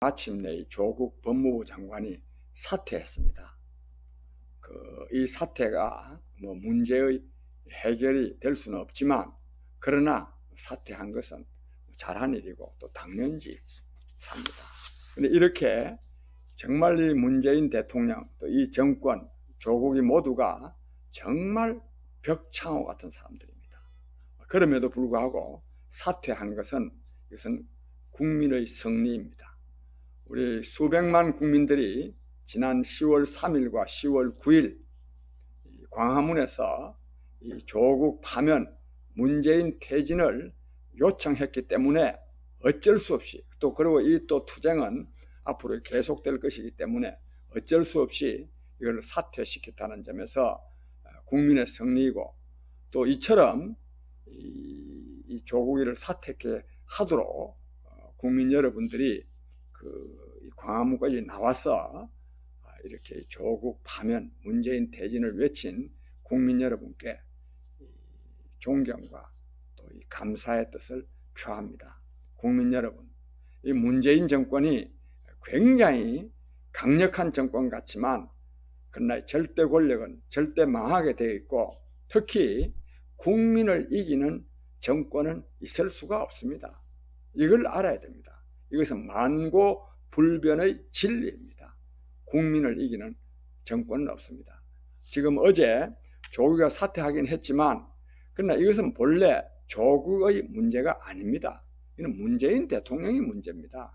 마침내 조국 법무부 장관이 사퇴했습니다. 그, 이 사퇴가 뭐 문제의 해결이 될 수는 없지만 그러나 사퇴한 것은 잘한 일이고 또 당연지 삽니다. 근데 이렇게 정말 이 문재인 대통령 또 이 정권 조국이 모두가 정말 벽창호 같은 사람들입니다. 그럼에도 불구하고 사퇴한 것은 이것은 국민의 승리입니다. 우리 수백만 국민들이 지난 10월 3일과 10월 9일 광화문에서 조국 파면 문재인 퇴진을 요청했기 때문에 어쩔 수 없이 또 그리고 이 또 투쟁은 앞으로 계속될 것이기 때문에 어쩔 수 없이 이걸 사퇴시켰다는 점에서 국민의 승리이고 또 이처럼 이, 조국이를 사퇴케 하도록 어, 국민 여러분들이 그 광화문까지 나와서 이렇게 조국 파면 문재인 퇴진을 외친 국민 여러분께 존경과 또 이 감사의 뜻을 표합니다. 국민 여러분, 이 문재인 정권이 굉장히 강력한 정권 같지만 그러나 절대 권력은 절대 망하게 되어 있고 특히 국민을 이기는 정권은 있을 수가 없습니다. 이걸 알아야 됩니다. 이것은 만고 불변의 진리입니다. 국민을 이기는 정권은 없습니다. 지금 어제 조국가 사퇴하긴 했지만 그러나 이것은 본래 조국의 문제가 아닙니다. 이는 문재인 대통령의 문제입니다.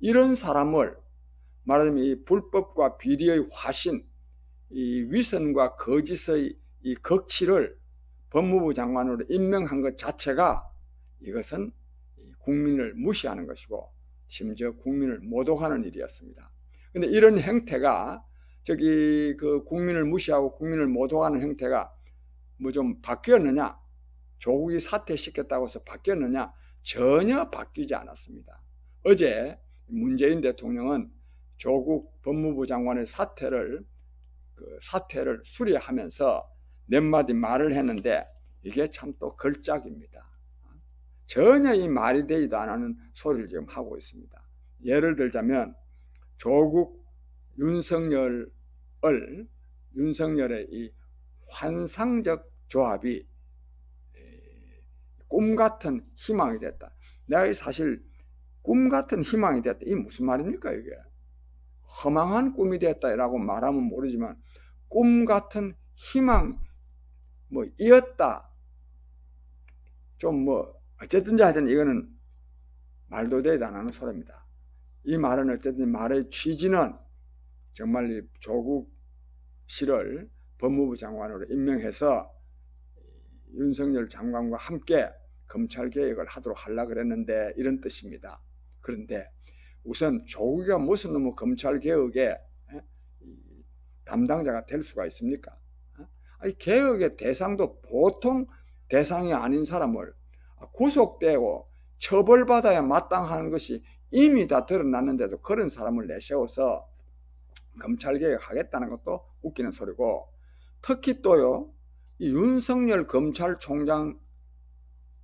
이런 사람을 말하자면 이 불법과 비리의 화신, 이 위선과 거짓의 이 극치를 법무부 장관으로 임명한 것 자체가 이것은 국민을 무시하는 것이고 심지어 국민을 모독하는 일이었습니다. 근데 이런 행태가 저기 그 국민을 무시하고 국민을 모독하는 행태가 뭐 좀 바뀌었느냐? 조국이 사퇴시켰다고 해서 바뀌었느냐? 전혀 바뀌지 않았습니다. 어제 문재인 대통령은 조국 법무부 장관의 사퇴를 그 사퇴를 수리하면서 몇 마디 말을 했는데 이게 참 또 걸작입니다. 전혀 이 말이 되지도 않는 소리를 지금 하고 있습니다. 예를 들자면 조국 윤석열을 윤석열의 이 환상적 조합이 꿈 같은 희망이 됐다. 내가 사실 꿈 같은 희망이 됐다. 이 무슨 말입니까 이게? 허망한 꿈이 됐다라고 말하면 모르지만 꿈 같은 희망 뭐 이었다. 좀 뭐 어쨌든지 하여튼 이거는 말도 되지 않는 소리입니다. 이 말은 어쨌든 말의 취지는 정말 조국 씨를 법무부 장관으로 임명해서 윤석열 장관과 함께 검찰 개혁을 하도록 하려 그랬는데 이런 뜻입니다. 그런데 우선 조국이가 무슨 놈의 검찰 개혁의 담당자가 될 수가 있습니까? 아니, 개혁의 대상도 보통 대상이 아닌 사람을 구속되고 처벌받아야 마땅한 것이 이미 다 드러났는데도 그런 사람을 내세워서 검찰개혁 하겠다는 것도 웃기는 소리고 특히 또요 이 윤석열 검찰총장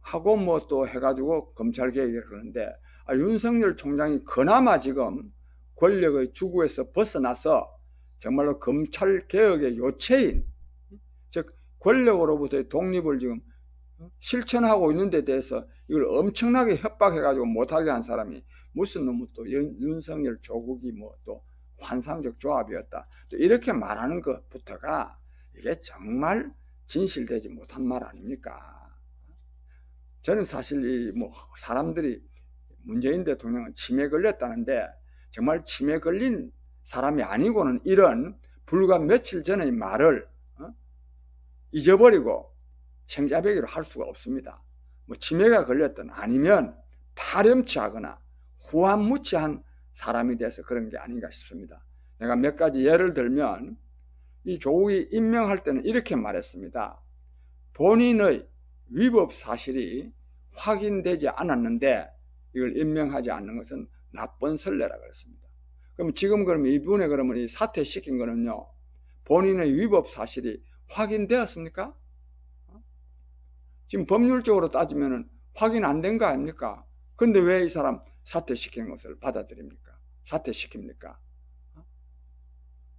하고 뭐 또 해가지고 검찰개혁을 하는데 아, 윤석열 총장이 그나마 지금 권력의 주구에서 벗어나서 정말로 검찰개혁의 요체인 즉 권력으로부터의 독립을 지금 실천하고 있는 데 대해서 이걸 엄청나게 협박해가지고 못하게 한 사람이 무슨 놈의 또 윤 석열 조국이 뭐 또 환상적 조합이었다. 또 이렇게 말하는 것부터가 이게 정말 진실되지 못한 말 아닙니까? 저는 사실 이 뭐 사람들이 문재인 대통령은 치매 걸렸다는데 정말 치매 걸린 사람이 아니고는 이런 불과 며칠 전의 말을 어? 잊어버리고 생자배기로 할 수가 없습니다. 뭐 치매가 걸렸든 아니면 파렴치하거나 후한무치한 사람이 돼서 그런 게 아닌가 싶습니다. 내가 몇 가지 예를 들면 이 조국이 임명할 때는 이렇게 말했습니다. 본인의 위법 사실이 확인되지 않았는데 이걸 임명하지 않는 것은 나쁜 선례라 그랬습니다. 그럼 지금 그러면 이분에 그러면 이 사퇴시킨 거는요, 본인의 위법 사실이 확인되었습니까? 지금 법률적으로 따지면 확인 안 된 거 아닙니까? 근데 왜 이 사람 사퇴시킨 것을 받아들입니까? 사퇴시킵니까?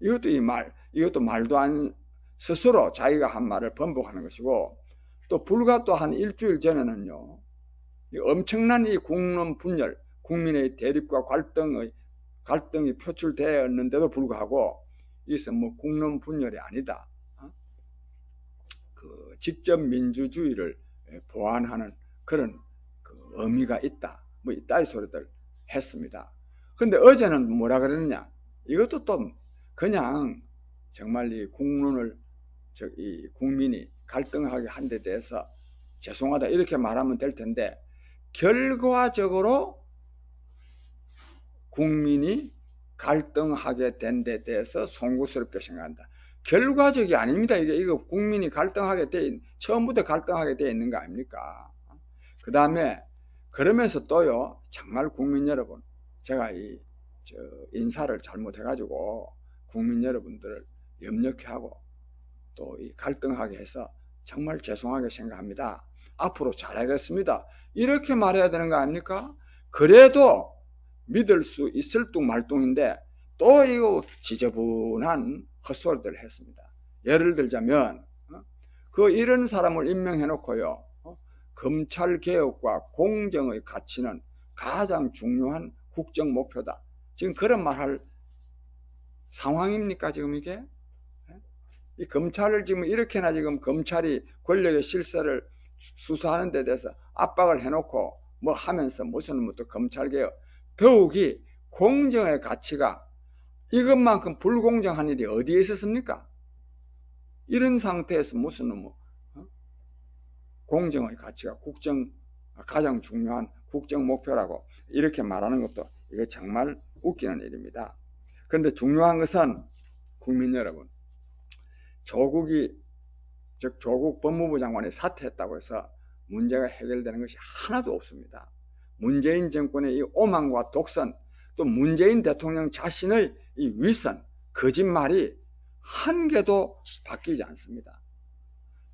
이것도 이 말, 이것도 말도 안 스스로 자기가 한 말을 번복하는 것이고 또 불과 또 한 일주일 전에는요 이 엄청난 이 국론 분열, 국민의 대립과 갈등의 갈등이 표출되었는데도 불구하고 이것은 뭐 국론 분열이 아니다. 직접 민주주의를 보완하는 그런 그 의미가 있다. 뭐 이따위 소리들 했습니다. 근데 어제는 뭐라 그랬느냐? 이것도 또 그냥 정말 이 국론을 저이 국민이 갈등하게 한 데 대해서 죄송하다 이렇게 말하면 될 텐데 결과적으로 국민이 갈등하게 된 데 대해서 송구스럽게 생각한다. 결과적이 아닙니다. 이게 이거 국민이 갈등하게 돼 있, 처음부터 갈등하게 돼 있는 거 아닙니까? 그 다음에 그러면서 또요 정말 국민 여러분 제가 이 인사를 잘못해가지고 국민 여러분들을 염려케 하고 또 이 갈등하게 해서 정말 죄송하게 생각합니다. 앞으로 잘하겠습니다. 이렇게 말해야 되는 거 아닙니까? 그래도 믿을 수 있을 둥 말둥인데 또 이거 지저분한 헛소리들을 했습니다. 예를 들자면 어? 그 이런 사람을 임명해 놓고요. 어? 검찰 개혁과 공정의 가치는 가장 중요한 국정 목표다. 지금 그런 말 할 상황입니까 지금 이게? 이 검찰을 지금 이렇게나 지금 검찰이 권력의 실세를 수사하는 데 대해서 압박을 해놓고 뭐 하면서 무슨 뭐또 검찰 개혁 더욱이 공정의 가치가 이것만큼 불공정한 일이 어디에 있었습니까? 이런 상태에서 무슨 뭐 어? 공정의 가치가 국정 가장 중요한 국정 목표라고 이렇게 말하는 것도 이게 정말 웃기는 일입니다. 그런데 중요한 것은 국민 여러분, 조국이 즉 조국 법무부 장관이 사퇴했다고 해서 문제가 해결되는 것이 하나도 없습니다. 문재인 정권의 이 오만과 독선, 또 문재인 대통령 자신의 이 위선, 거짓말이 한 개도 바뀌지 않습니다.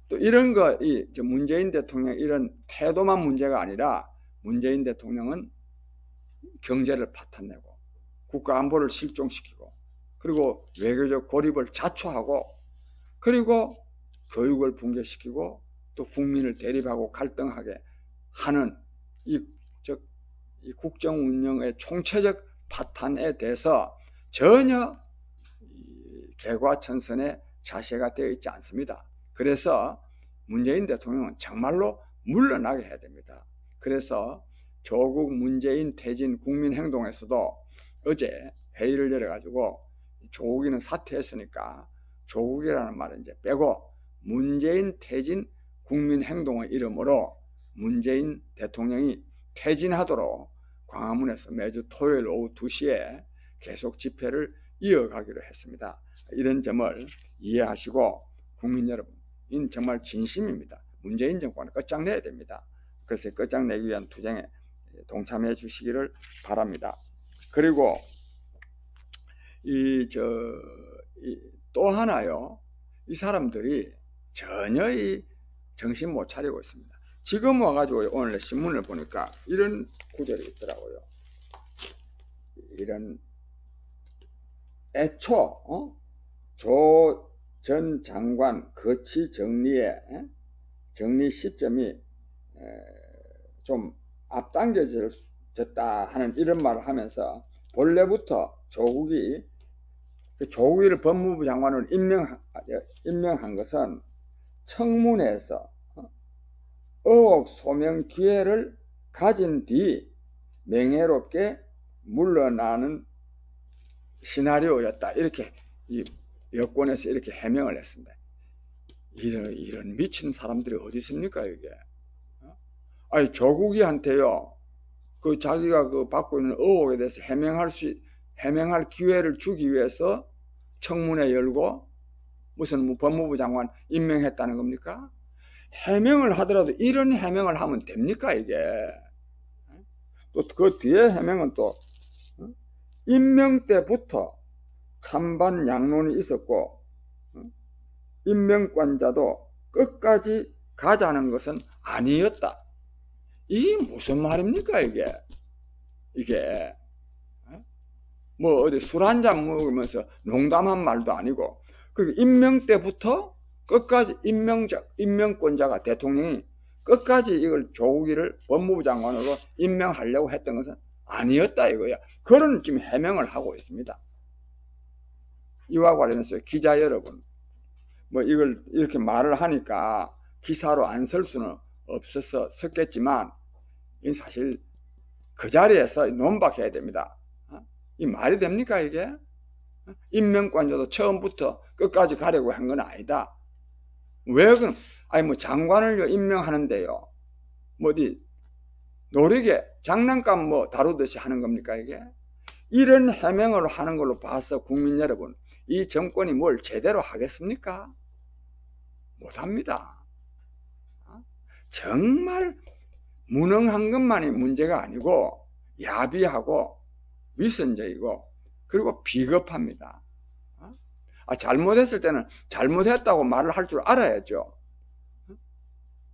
또 이런 거, 이 문재인 대통령 이런 태도만 문제가 아니라 문재인 대통령은 경제를 파탄내고 국가 안보를 실종시키고 그리고 외교적 고립을 자초하고 그리고 교육을 붕괴시키고 또 국민을 대립하고 갈등하게 하는 이, 즉, 이 국정 운영의 총체적 파탄에 대해서 전혀 개과천선의 자세가 되어 있지 않습니다. 그래서 문재인 대통령은 정말로 물러나게 해야 됩니다. 그래서 조국 문재인 퇴진 국민행동에서도 어제 회의를 열어가지고 조국이는 사퇴했으니까 조국이라는 말은 이제 빼고 문재인 퇴진 국민행동의 이름으로 문재인 대통령이 퇴진하도록 광화문에서 매주 토요일 오후 2시에 계속 집회를 이어가기로 했습니다. 이런 점을 이해하시고 국민 여러분, 인 정말 진심입니다. 문재인 정권을 끝장내야 됩니다. 그래서 끝장내기 위한 투쟁에 동참해 주시기를 바랍니다. 그리고 이 저 또 하나요. 이 사람들이 전혀 이 정신 못 차리고 있습니다. 지금 와가지고 오늘 신문을 보니까 이런 구절이 있더라고요. 이런 애초 어? 조전 장관 거치 정리의 정리 시점이 좀 앞당겨졌다 하는 이런 말을 하면서 본래부터 조국이 그 조국이를 법무부 장관으로 임명, 임명한 것은 청문회에서 어, 의혹 소명 기회를 가진 뒤 명예롭게 물러나는 시나리오였다. 이렇게 이 여권에서 이렇게 해명을 했습니다. 이런, 이런 미친 사람들이 어디 있습니까, 이게? 어? 아니, 조국이한테요, 그 자기가 그 받고 있는 의혹에 대해서 해명할 수, 해명할 기회를 주기 위해서 청문회 열고 무슨 뭐 법무부 장관 임명했다는 겁니까? 해명을 하더라도 이런 해명을 하면 됩니까, 이게? 또 그 뒤에 해명은 또, 어? 임명 때부터 찬반 양론이 있었고, 어? 임명관자도 끝까지 가자는 것은 아니었다. 이 무슨 말입니까, 이게? 이게. 어? 뭐 어디 술 한 잔 먹으면서 농담한 말도 아니고 그 임명 때부터 끝까지 임명자 임명권자가 대통령이 끝까지 이걸 조국이를 법무부 장관으로 임명하려고 했던 것은 아니었다 이거야. 그런 지금 해명을 하고 있습니다. 이와 관련해서 기자 여러분, 뭐 이걸 이렇게 말을 하니까 기사로 안 쓸 수는 없어서 섰겠지만, 이 사실 그 자리에서 논박해야 됩니다. 어? 이 말이 됩니까 이게? 임명권자도 처음부터 끝까지 가려고 한 건 아니다. 왜 그럼? 아니 뭐 장관을 임명하는데요. 뭐 어디 노리게 장난감 뭐 다루듯이 하는 겁니까 이게? 이런 해명을 하는 걸로 봐서 국민 여러분 이 정권이 뭘 제대로 하겠습니까? 못합니다. 어? 정말 무능한 것만이 문제가 아니고 야비하고 위선적이고 그리고 비겁합니다. 어? 아, 잘못했을 때는 잘못했다고 말을 할 줄 알아야죠. 어?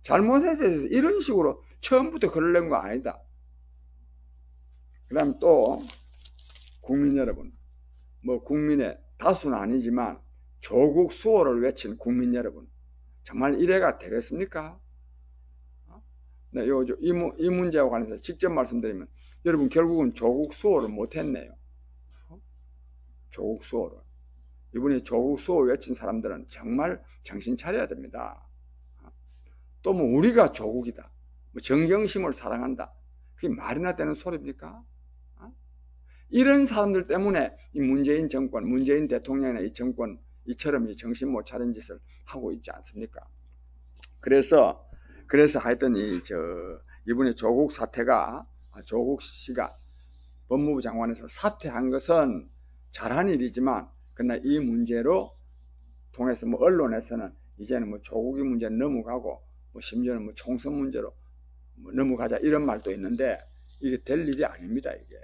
잘못했을 때 이런 식으로 처음부터 낸거 아니다. 그 다음 또 국민 여러분 뭐 국민의 다수는 아니지만 조국 수호를 외친 국민 여러분 정말 이래가 되겠습니까? 네, 요, 이, 이 문제와 관해서 직접 말씀드리면 여러분 결국은 조국 수호를 못했네요. 조국 수호를. 이분이 조국 수호 외친 사람들은 정말 정신 차려야 됩니다. 또 뭐 우리가 조국이다. 뭐 정경심을 사랑한다. 그게 말이나 되는 소리입니까? 이런 사람들 때문에 이 문재인 정권, 문재인 대통령이나 이 정권 이처럼 이 정신 못 차린 짓을 하고 있지 않습니까? 그래서 그래서 하여튼 이 저 이번에 조국 사태가 아, 조국 씨가 법무부 장관에서 사퇴한 것은 잘한 일이지만 그러나 이 문제로 통해서 뭐 언론에서는 이제는 뭐 조국이 문제는 넘어가고 뭐 심지어는 뭐 총선 문제로 뭐 넘어가자 이런 말도 있는데 이게 될 일이 아닙니다 이게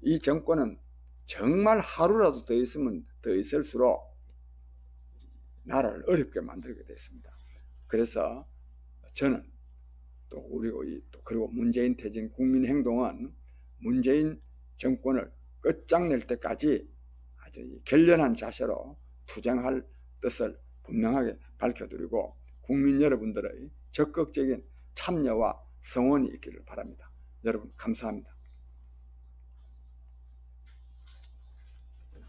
이 정권은 정말 하루라도 더 있으면 더 있을수록 나라를 어렵게 만들게 됐습니다. 그래서 저는 또 그리고 그리고 문재인 퇴진 국민행동은 문재인 정권을 끝장낼 때까지 아주 결연한 자세로 투쟁할 뜻을 분명하게 밝혀드리고 국민 여러분들의 적극적인 참여와 성원이 있기를 바랍니다. 여러분 감사합니다.